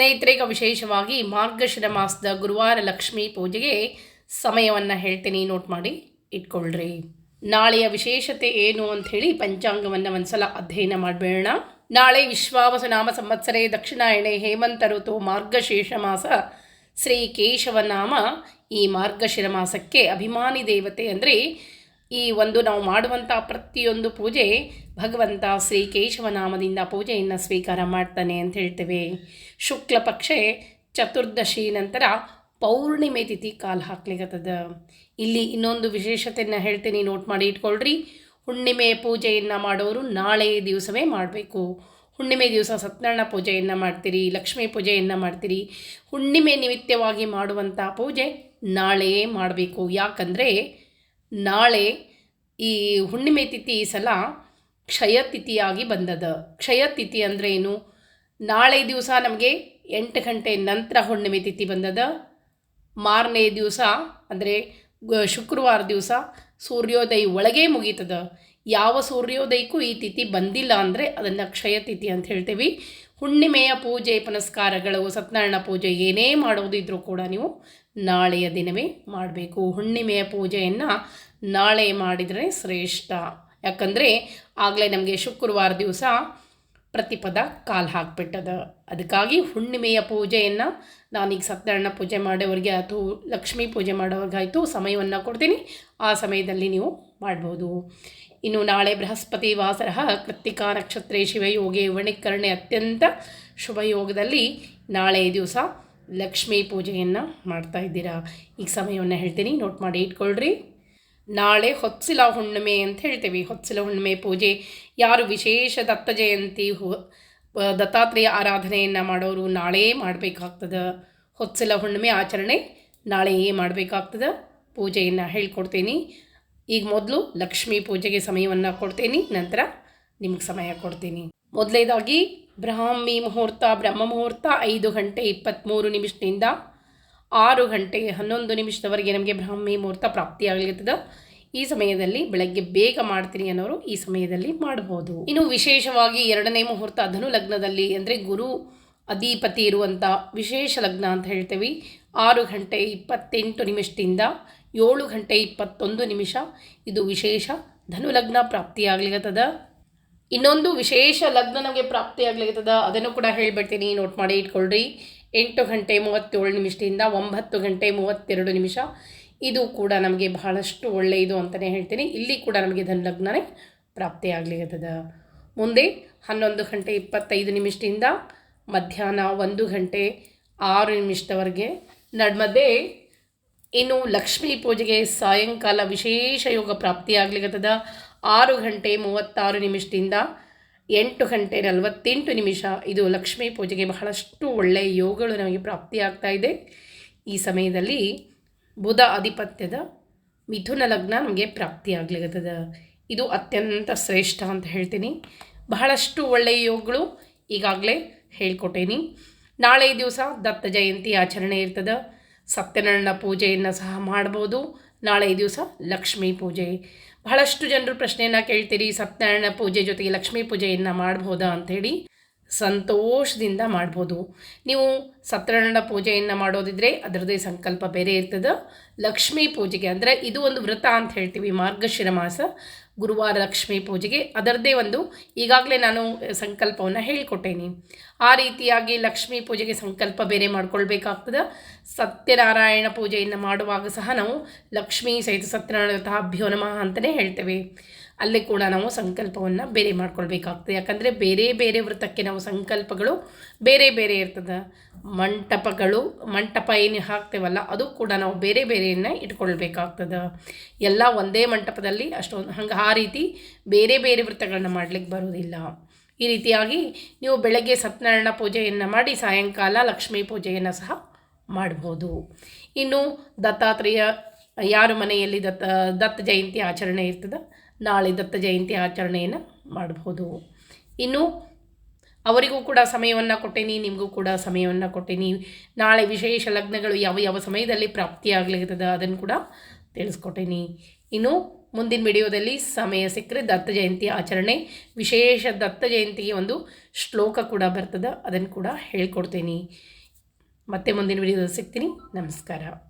ಸ್ನೇಹಿತರಿಗೆ ವಿಶೇಷವಾಗಿ ಮಾರ್ಗಶಿರ ಮಾಸದ ಗುರುವಾರ ಲಕ್ಷ್ಮೀ ಪೂಜೆಗೆ ಸಮಯವನ್ನು ಹೇಳ್ತೀನಿ ನೋಟ್ ಮಾಡಿ, ಇಟ್ಕೊಳ್ರಿ. ನಾಳೆಯ ವಿಶೇಷತೆ ಏನು ಅಂತ ಹೇಳಿ ಪಂಚಾಂಗವನ್ನು ಒಂದ್ಸಲ ಅಧ್ಯಯನ ಮಾಡಬೇಡ ನಾಳೆ ವಿಶ್ವಾವಸ ನಾಮ ಸಂವತ್ಸರೇ ದಕ್ಷಿಣಾಯಣೆ ಹೇಮಂತ ಋತು ಮಾರ್ಗಶೀರ್ಷ ಮಾಸ ಶ್ರೀ ಕೇಶವನಾಮ. ಈ ಮಾರ್ಗಶಿರ ಮಾಸಕ್ಕೆ ಅಭಿಮಾನಿ ದೇವತೆ ಅಂದರೆ ಈ ಒಂದು ನಾವು ಮಾಡುವಂಥ ಪ್ರತಿಯೊಂದು ಪೂಜೆ ಭಗವಂತ ಶ್ರೀ ಕೇಶವನಾಮದಿಂದ ಪೂಜೆಯನ್ನು ಸ್ವೀಕಾರ ಮಾಡ್ತಾನೆ ಅಂತ ಹೇಳ್ತೇವೆ. ಶುಕ್ಲ ಪಕ್ಷೆ ಚತುರ್ದಶಿ ನಂತರ ಪೌರ್ಣಿಮೆ ತಿಥಿ ಕಾಲು ಹಾಕ್ಲಿಕ್ಕತ್ತದ ಇಲ್ಲಿ ಇನ್ನೊಂದು ವಿಶೇಷತೆಯನ್ನು ಹೇಳ್ತೀನಿ ನೋಟ್ ಮಾಡಿ ಇಟ್ಕೊಳ್ರಿ. ಹುಣ್ಣಿಮೆ ಪೂಜೆಯನ್ನು ಮಾಡೋರು ನಾಳೆ ದಿವಸವೇ ಮಾಡಬೇಕು. ಹುಣ್ಣಿಮೆ ದಿವಸ ಸತ್ಯನಾರಾಯಣ ಪೂಜೆಯನ್ನು ಮಾಡ್ತೀರಿ, ಲಕ್ಷ್ಮೀ ಪೂಜೆಯನ್ನು ಮಾಡ್ತೀರಿ. ಹುಣ್ಣಿಮೆ ನಿಮಿತ್ತವಾಗಿ ಮಾಡುವಂಥ ಪೂಜೆ ನಾಳೆಯೇ ಮಾಡಬೇಕು. ಯಾಕಂದರೆ ನಾಳೆ ಈ ಹುಣ್ಣಿಮೆ ತಿಥಿ ಈ ಸಲ ಕ್ಷಯ ತಿಥಿಯಾಗಿ ಬಂದದ. ಕ್ಷಯ ತಿಥಿ ಅಂದರೆ ಏನು? ನಾಳೆ ದಿವಸ ನಮಗೆ ಎಂಟು ಗಂಟೆ ನಂತರ ಹುಣ್ಣಿಮೆ ತಿಥಿ ಬಂದದ. ಮಾರನೇ ದಿವಸ ಅಂದರೆ ಶುಕ್ರವಾರ ದಿವಸ ಸೂರ್ಯೋದಯ ಒಳಗೆ ಮುಗೀತದ. ಯಾವ ಸೂರ್ಯೋದಯಕ್ಕೂ ಈ ತಿಥಿ ಬಂದಿಲ್ಲ ಅಂದರೆ ಅದನ್ನು ಕ್ಷಯ ತಿಥಿ ಅಂತ ಹೇಳ್ತೀವಿ. ಹುಣ್ಣಿಮೆಯ ಪೂಜೆ, ಪುನಸ್ಕಾರಗಳು ಸತ್ಯನಾರಾಯಣ ಪೂಜೆ ಏನೇ ಮಾಡೋದಿದ್ರೂ ಕೂಡ ನೀವು ನಾಳೆಯ ದಿನವೇ ಮಾಡಬೇಕು. ಹುಣ್ಣಿಮೆಯ ಪೂಜೆಯನ್ನು ನಾಳೆ ಮಾಡಿದರೆ ಶ್ರೇಷ್ಠ. ಯಾಕಂದರೆ ಆಗಲೇ ನಮಗೆ ಶುಕ್ರವಾರ ದಿವಸ ಪ್ರತಿಪದ ಕಾಲು ಹಾಕ್ಬಿಟ್ಟದ. ಅದಕ್ಕಾಗಿ ಹುಣ್ಣಿಮೆಯ ಪೂಜೆಯನ್ನು ನಾನೀಗ ಸತ್ಯನಾರಾಯಣ ಪೂಜೆ ಮಾಡೋವ್ರಿಗೆ ಆಯಿತು ಲಕ್ಷ್ಮೀ ಪೂಜೆ ಮಾಡೋವ್ರಿಗಾಯಿತು ಸಮಯವನ್ನು ಕೊಡ್ತೀನಿ. ಆ ಸಮಯದಲ್ಲಿ ನೀವು ಮಾಡ್ಬೋದು. ಇನ್ನು ನಾಳೆ ಬೃಹಸ್ಪತಿ ವಾಸರ ಕೃತ್ತಿಕಾ ನಕ್ಷತ್ರೇ ಶಿವಯೋಗೆ ವಣಿಕರ್ಣೆ ಅತ್ಯಂತ ಶುಭಯೋಗದಲ್ಲಿ ನಾಳೆ ದಿವಸ ಲಕ್ಷ್ಮೀ ಪೂಜೆಯನ್ನು ಮಾಡ್ತಾ ಇದ್ದೀರಾ? ಈಗ ಸಮಯವನ್ನು ಹೇಳ್ತೀನಿ. ನೋಟ್ ಮಾಡಿ ಇಟ್ಕೊಳ್ರಿ. ನಾಳೆ ಹೊತ್ಸಿಲ ಹುಣ್ಣಿಮೆ ಅಂತ ಹೇಳ್ತೇವೆ. ಹೊತ್ಸಿಲ ಹುಣ್ಣಿಮೆ ಪೂಜೆ. ಯಾರು ವಿಶೇಷ ದತ್ತ ಜಯಂತಿ ದತ್ತಾತ್ರೇಯ ಆರಾಧನೆಯನ್ನು ಮಾಡೋರು ನಾಳೆ ಮಾಡಬೇಕಾಗ್ತದೆ. ಹೊತ್ಸಿಲ ಹುಣ್ಣಿಮೆ ಆಚರಣೆ ನಾಳೆಯೇ ಮಾಡಬೇಕಾಗ್ತದೆ. ಪೂಜೆಯನ್ನು ಹೇಳ್ಕೊಡ್ತೀನಿ. ಈಗ ಮೊದಲು ಲಕ್ಷ್ಮೀ ಪೂಜೆಗೆ ಸಮಯವನ್ನು ಕೊಡ್ತೀನಿ. ನಂತರ ನಿಮಗೆ ಸಮಯ ಕೊಡ್ತೀನಿ. ಮೊದಲನೇದಾಗಿ ಬ್ರಾಹ್ಮಿ ಮುಹೂರ್ತ, ಬ್ರಹ್ಮ ಮುಹೂರ್ತ, ಐದು ಗಂಟೆ ಇಪ್ಪತ್ತ್ಮೂರು ನಿಮಿಷದಿಂದ ಆರು ಗಂಟೆ ಹನ್ನೊಂದು ನಿಮಿಷದವರೆಗೆ ನಮಗೆ ಬ್ರಾಹ್ಮಿ ಮುಹೂರ್ತ ಪ್ರಾಪ್ತಿಯಾಗಲಿರ್ತದೆ ಈ ಸಮಯದಲ್ಲಿ ಬೆಳಗ್ಗೆ ಬೇಗ ಮಾಡ್ತೀನಿ ಅನ್ನೋರು ಈ ಸಮಯದಲ್ಲಿ ಮಾಡಬಹುದು ಇನ್ನು ವಿಶೇಷವಾಗಿ ಎರಡನೇ ಮುಹೂರ್ತ ಧನು ಲಗ್ನದಲ್ಲಿ ಅಂದರೆ ಗುರು, ಅಧಿಪತಿ ಇರುವಂಥ ವಿಶೇಷ ಲಗ್ನ ಅಂತ ಹೇಳ್ತೇವೆ. ಆರು ಗಂಟೆ ಇಪ್ಪತ್ತೆಂಟು ನಿಮಿಷದಿಂದ ಏಳು ಗಂಟೆ ಇಪ್ಪತ್ತೊಂದು ನಿಮಿಷ ಇದು ವಿಶೇಷ ಧನು ಲಗ್ನ ಪ್ರಾಪ್ತಿಯಾಗ್ಲಿಕತ್ತದ. ಇನ್ನೊಂದು ವಿಶೇಷ ಲಗ್ನ ನಮಗೆ ಪ್ರಾಪ್ತಿಯಾಗ್ಲಿಕತ್ತದ ಅದನ್ನು ಕೂಡ ಹೇಳ್ಬಿಡ್ತೀನಿ. ನೋಟ್ ಮಾಡಿ ಇಟ್ಕೊಳ್ರಿ. ಎಂಟು ಗಂಟೆ ಮೂವತ್ತೇಳು ನಿಮಿಷದಿಂದ ಒಂಬತ್ತು ಗಂಟೆ ಮೂವತ್ತೆರಡು ನಿಮಿಷ. ಇದು ಕೂಡ ನಮಗೆ ಬಹಳಷ್ಟು ಒಳ್ಳೆಯದು ಅಂತಲೇ ಹೇಳ್ತೀನಿ. ಇಲ್ಲಿ ಕೂಡ ನಮಗೆ ಧನು ಲಗ್ನನೇ ಪ್ರಾಪ್ತಿಯಾಗ್ಲಿಕತ್ತದ ಮುಂದೆ ಹನ್ನೊಂದು ಗಂಟೆ ಇಪ್ಪತ್ತೈದು ನಿಮಿಷದಿಂದ ಮಧ್ಯಾಹ್ನ ಒಂದು ಗಂಟೆ ಆರು ನಿಮಿಷದವರೆಗೆ ನಡ್ಮದೆ ಇನ್ನು ಲಕ್ಷ್ಮೀ ಪೂಜೆಗೆ ಸಾಯಂಕಾಲ ವಿಶೇಷ ಯೋಗ ಪ್ರಾಪ್ತಿಯಾಗ್ಲಿಕತ್ತದ ಆರು ಗಂಟೆ ಮೂವತ್ತಾರು ನಿಮಿಷದಿಂದ ಎಂಟು ಗಂಟೆ ನಲವತ್ತೆಂಟು ನಿಮಿಷ. ಇದು ಲಕ್ಷ್ಮೀ ಪೂಜೆಗೆ ಬಹಳಷ್ಟು ಒಳ್ಳೆಯ ಯೋಗಗಳು ನಮಗೆ ಪ್ರಾಪ್ತಿಯಾಗ್ತಾ ಇದೆ. ಈ ಸಮಯದಲ್ಲಿ ಬುಧ ಆಧಿಪತ್ಯದ ಮಿಥುನ ಲಗ್ನ ನಮಗೆ ಪ್ರಾಪ್ತಿಯಾಗ್ಲಿಕತ್ತದ. ಇದು ಅತ್ಯಂತ ಶ್ರೇಷ್ಠ ಅಂತ ಹೇಳ್ತೀನಿ. ಬಹಳಷ್ಟು ಒಳ್ಳೆಯ ಯೋಗಗಳು ಈಗಾಗಲೇ ಹೇಳ್ಕೊಟ್ಟೇನಿ. ನಾಳೆ ದಿವಸ ದತ್ತ ಜಯಂತಿ ಆಚರಣೆ ಇರ್ತದೆ. ಸತ್ಯನಾರಾಯಣ ಪೂಜೆಯನ್ನು ಸಹ ಮಾಡ್ಬೋದು. ನಾಳೆ ದಿವಸ ಲಕ್ಷ್ಮೀ ಪೂಜೆ. ಬಹಳಷ್ಟು ಜನರು ಪ್ರಶ್ನೆಯನ್ನು ಕೇಳ್ತೀರಿ ಸತ್ಯನಾರಾಯಣ ಪೂಜೆ ಜೊತೆಗೆ ಲಕ್ಷ್ಮೀ ಪೂಜೆಯನ್ನು ಮಾಡ್ಬೋದಾ ಅಂಥೇಳಿ ಸಂತೋಷದಿಂದ ಮಾಡ್ಬೋದು. ನೀವು ಸತ್ಯನಾರಾಯಣ ಪೂಜೆಯನ್ನು ಮಾಡೋದಿದ್ರೆ ಅದರದ್ದೇ ಸಂಕಲ್ಪ ಬೇರೆ ಇರ್ತದೆ. ಲಕ್ಷ್ಮೀ ಪೂಜೆಗೆ ಅಂದರೆ ಇದು ಒಂದು ವ್ರತ ಅಂತ ಹೇಳ್ತೀವಿ, ಮಾರ್ಗಶಿರ ಮಾಸ. ಗುರುವಾರ ಲಕ್ಷ್ಮೀ ಪೂಜೆಗೆ ಅದರದ್ದೇ ಒಂದು ಈಗಾಗಲೇ ನಾನು ಸಂಕಲ್ಪವನ್ನು ಹೇಳಿಕೊಟ್ಟೇನಿ. ಆ ರೀತಿಯಾಗಿ ಲಕ್ಷ್ಮೀ ಪೂಜೆಗೆ ಸಂಕಲ್ಪ ಬೇರೆ ಮಾಡ್ಕೊಳ್ಬೇಕಾಗ್ತದೆ. ಸತ್ಯನಾರಾಯಣ ಪೂಜೆಯನ್ನು ಮಾಡುವಾಗ ಸಹ ನಾವು ಲಕ್ಷ್ಮೀ ಸಹಿತ ಸತ್ಯನಾರಾಯಣ ಅಭ್ಯೋ ನಮಃ ಅಂತಲೇ ಹೇಳ್ತೇವೆ. ಅಲ್ಲಿ ಕೂಡ ನಾವು ಸಂಕಲ್ಪವನ್ನು ಬೇರೆ ಮಾಡ್ಕೊಳ್ಬೇಕಾಗ್ತದೆ. ಯಾಕಂದರೆ ಬೇರೆ ಬೇರೆ ವೃತ್ತಕ್ಕೆ ನಾವು ಸಂಕಲ್ಪಗಳು ಬೇರೆ ಬೇರೆ ಇರ್ತದೆ. ಮಂಟಪಗಳು, ಮಂಟಪ ಏನು ಹಾಕ್ತೇವಲ್ಲ, ಅದು ಕೂಡ ನಾವು ಬೇರೆ ಬೇರೆಯನ್ನ ಇಟ್ಕೊಳ್ಬೇಕಾಗ್ತದೆ. ಎಲ್ಲ ಒಂದೇ ಮಂಟಪದಲ್ಲಿ ಅಷ್ಟೊಂದು ಹಂಗೆ ಆ ರೀತಿ ಬೇರೆ ಬೇರೆ ವೃತ್ತಗಳನ್ನ ಮಾಡಲಿಕ್ಕೆ ಬರೋದಿಲ್ಲ. ಈ ರೀತಿಯಾಗಿ ನೀವು ಬೆಳಗ್ಗೆ ಸತ್ಯನಾರಾಯಣ ಪೂಜೆಯನ್ನು ಮಾಡಿ ಸಾಯಂಕಾಲ ಲಕ್ಷ್ಮೀ ಪೂಜೆಯನ್ನು ಸಹ ಮಾಡ್ಬೋದು. ಇನ್ನು ದತ್ತಾತ್ರೇಯ ಯಾರ ಮನೆಯಲ್ಲಿ ದತ್ತ ದತ್ತ ಜಯಂತಿ ಆಚರಣೆ ಇರ್ತದೆ, ನಾಳೆ ದತ್ತ ಜಯಂತಿ ಆಚರಣೆಯನ್ನು ಮಾಡಬಹುದು. ಇನ್ನು ಅವರಿಗೂ ಕೂಡ ಸಮಯವನ್ನು ಕೊಟ್ಟೇನಿ, ನಿಮಗೂ ಕೂಡ ಸಮಯವನ್ನು ಕೊಟ್ಟೇನಿ. ನಾಳೆ ವಿಶೇಷ ಲಗ್ನಗಳು ಯಾವ ಯಾವ ಸಮಯದಲ್ಲಿ ಪ್ರಾಪ್ತಿಯಾಗಲಿರ್ತದೆ ಅದನ್ನು ಕೂಡ ತಿಳಿಸ್ಕೊಟ್ಟೇನಿ. ಇನ್ನು ಮುಂದಿನ ವಿಡಿಯೋದಲ್ಲಿ ಸಮಯ ಸಿಕ್ಕರೆ ದತ್ತ ಜಯಂತಿ ಆಚರಣೆ, ವಿಶೇಷ ದತ್ತ ಜಯಂತಿಗೆ ಒಂದು ಶ್ಲೋಕ ಕೂಡ ಬರ್ತದೆ ಅದನ್ನು ಕೂಡ ಹೇಳ್ಕೊಡ್ತೀನಿ. ಮತ್ತೆ ಮುಂದಿನ ವಿಡಿಯೋದಲ್ಲಿ ಸಿಗ್ತೀನಿ. ನಮಸ್ಕಾರ.